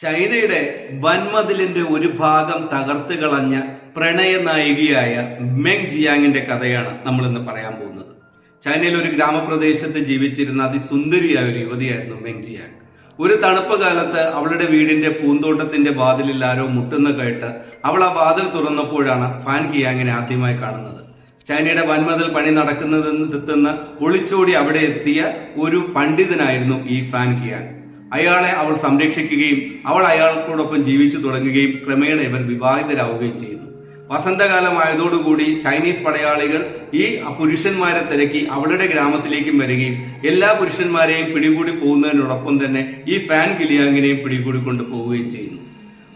ചൈനയുടെ വൻമതിലിന്റെ ഒരു ഭാഗം തകർത്ത് കളഞ്ഞ പ്രണയ നായികയായ മെങ് ജിയാങ്ങിന്റെ കഥയാണ് നമ്മൾ ഇന്ന് പറയാൻ പോകുന്നത്. ചൈനയിലെ ഒരു ഗ്രാമപ്രദേശത്ത് ജീവിച്ചിരുന്ന അതിസുന്ദരിയായ ഒരു യുവതിയായിരുന്നു മെങ് ജിയാങ്. ഒരു തണുപ്പ് കാലത്ത് അവളുടെ വീടിന്റെ പൂന്തോട്ടത്തിന്റെ വാതിലിൽ ആരോ മുട്ടുന്ന കേട്ട് അവൾ ആ വാതിൽ തുറന്നപ്പോഴാണ് ഫാൻ കിയാങ്ങിനെ ആദ്യമായി കാണുന്നത്. ചൈനയുടെ വൻമതിൽ പണി നടക്കുന്നതെന്ന് ഒളിച്ചോടി അവിടെ എത്തിയ ഒരു പണ്ഡിതനായിരുന്നു ഈ ഫാൻ കിയാങ്. അയാളെ അവൾ സംരക്ഷിക്കുകയും അവൾ അയാൾക്കോടൊപ്പം ജീവിച്ചു തുടങ്ങുകയും ക്രമേണ ഇവർ വിവാഹിതരാവുകയും ചെയ്തു. വസന്തകാലമായതോടുകൂടി ചൈനീസ് പടയാളികൾ ഈ പുരുഷന്മാരെ തിരക്കി അവളുടെ ഗ്രാമത്തിലേക്കും വരികയും എല്ലാ പുരുഷന്മാരെയും പിടികൂടി പോകുന്നതിനോടൊപ്പം തന്നെ ഈ ഫാൻ കിലിയാങ്ങിനെയും പിടികൂടി കൊണ്ടുപോവുകയും ചെയ്യുന്നു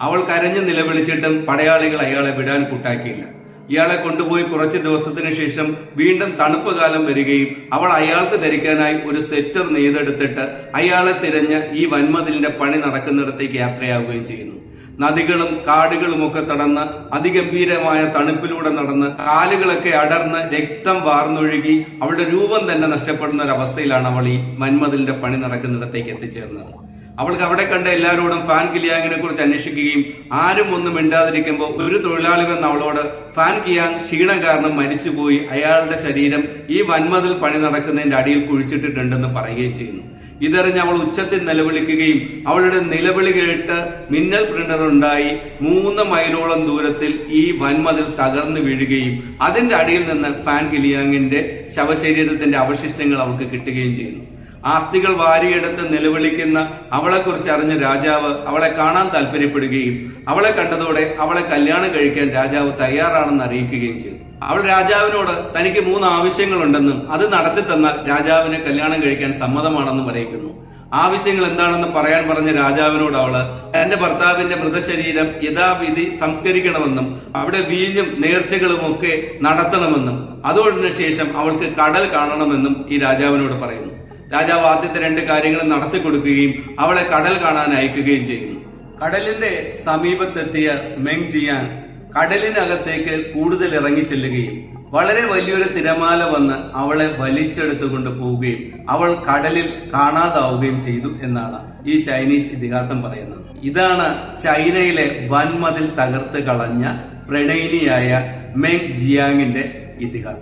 അവൾ കരഞ്ഞു നിലവിളിച്ചിട്ടും പടയാളികൾ അയാളെ വിടാൻ കൂട്ടാക്കിയില്ല. ഇയാളെ കൊണ്ടുപോയി കുറച്ച് ദിവസത്തിന് ശേഷം വീണ്ടും തണുപ്പ് കാലം വരികയും അവൾ അയാൾക്ക് ധരിക്കാനായി ഒരു സെറ്റർ നെയ്തെടുത്തിട്ട് അയാളെ തിരഞ്ഞ് ഈ വൻമതിലിന്റെ പണി നടക്കുന്നിടത്തേക്ക് യാത്രയാവുകയും ചെയ്യുന്നു. നദികളും കാടുകളും ഒക്കെ തടന്ന് അതിഗംഭീരമായ തണുപ്പിലൂടെ നടന്ന് കാലുകളൊക്കെ അടർന്ന് രക്തം വാർന്നൊഴുകി അവളുടെ രൂപം തന്നെ നഷ്ടപ്പെടുന്ന ഒരു അവസ്ഥയിലാണ് അവൾ ഈ വൻമതിലിന്റെ പണി നടക്കുന്നിടത്തേക്ക് എത്തിച്ചേർന്നത്. അവൾക്ക് അവിടെ കണ്ട എല്ലാവരോടും ഫാൻ കിലിയാങ്ങിനെ കുറിച്ച് അന്വേഷിക്കുകയും ആരും ഒന്നും മിണ്ടാതിരിക്കുമ്പോൾ ഒരു തൊഴിലാളി വന്ന് അവളോട് ഫാൻ കിയാങ് ക്ഷീണം കാരണം മരിച്ചുപോയി. അയാളുടെ ശരീരം ഈ വന്മതിൽ പണി നടക്കുന്നതിന്റെ അടിയിൽ കുഴിച്ചിട്ടിട്ടുണ്ടെന്ന് പറയുകയും ചെയ്യുന്നു. ഇതറിഞ്ഞ് അവൾ ഉച്ചത്തിൽ നിലവിളിക്കുകയും അവളുടെ നിലവിളി കേട്ട് മിന്നൽ പ്രിന്റർ ഉണ്ടായി മൂന്ന് മൈലോളം ദൂരത്തിൽ ഈ വൻമതിൽ തകർന്നു വീഴുകയും അതിന്റെ അടിയിൽ നിന്ന് ഫാൻ കിലിയാങ്ങിന്റെ ശവശരീരത്തിന്റെ അവശിഷ്ടങ്ങൾ അവൾക്ക് കിട്ടുകയും ചെയ്യുന്നു. ആസ്തികൾ വാരിയെടുത്ത് നിലവിളിക്കുന്ന അവളെക്കുറിച്ച് അറിഞ്ഞ രാജാവ് അവളെ കാണാൻ താല്പര്യപ്പെടുകയും അവളെ കണ്ടതോടെ അവളെ കല്യാണം കഴിക്കാൻ രാജാവ് തയ്യാറാണെന്ന് അറിയിക്കുകയും ചെയ്തു. അവൾ രാജാവിനോട് തനിക്ക് മൂന്ന് ആവശ്യങ്ങളുണ്ടെന്നും അത് നടത്തി തന്നാൽ രാജാവിനെ കല്യാണം കഴിക്കാൻ സമ്മതമാണെന്നും അറിയിക്കുന്നു. ആവശ്യങ്ങൾ എന്താണെന്ന് പറയാൻ പറഞ്ഞ രാജാവിനോട് അവൾ തന്റെ ഭർത്താവിന്റെ മൃതശരീരം യഥാവിധി സംസ്കരിക്കണമെന്നും അവിടെ വീഞ്ഞും നേർച്ചകളും ഒക്കെ നടത്തണമെന്നും അതോടിനു ശേഷം അവൾക്ക് കടൽ കാണണമെന്നും ഈ രാജാവിനോട് പറയുന്നു. രാജാവ് ആദ്യത്തെ രണ്ട് കാര്യങ്ങൾ നടത്തി കൊടുക്കുകയും അവളെ കടൽ കാണാൻ അയക്കുകയും ചെയ്യുന്നു കടലിന്റെ സമീപത്തെത്തിയ മെങ് ജിയാൻ കടലിനകത്തേക്ക് കൂടുതൽ ഇറങ്ങി ചെല്ലുകയും വളരെ വലിയൊരു തിരമാല വന്ന് അവളെ വലിച്ചെടുത്തുകൊണ്ട് പോവുകയും അവൾ കടലിൽ കാണാതാവുകയും ചെയ്തു എന്നാണ് ഈ ചൈനീസ് ഇതിഹാസം പറയുന്നത്. ഇതാണ് ചൈനയിലെ വൻമതിൽ തകർത്ത് കളഞ്ഞ പ്രണയിനിയായ മെങ് ജിയാങ്ങിന്റെ ഇതിഹാസം.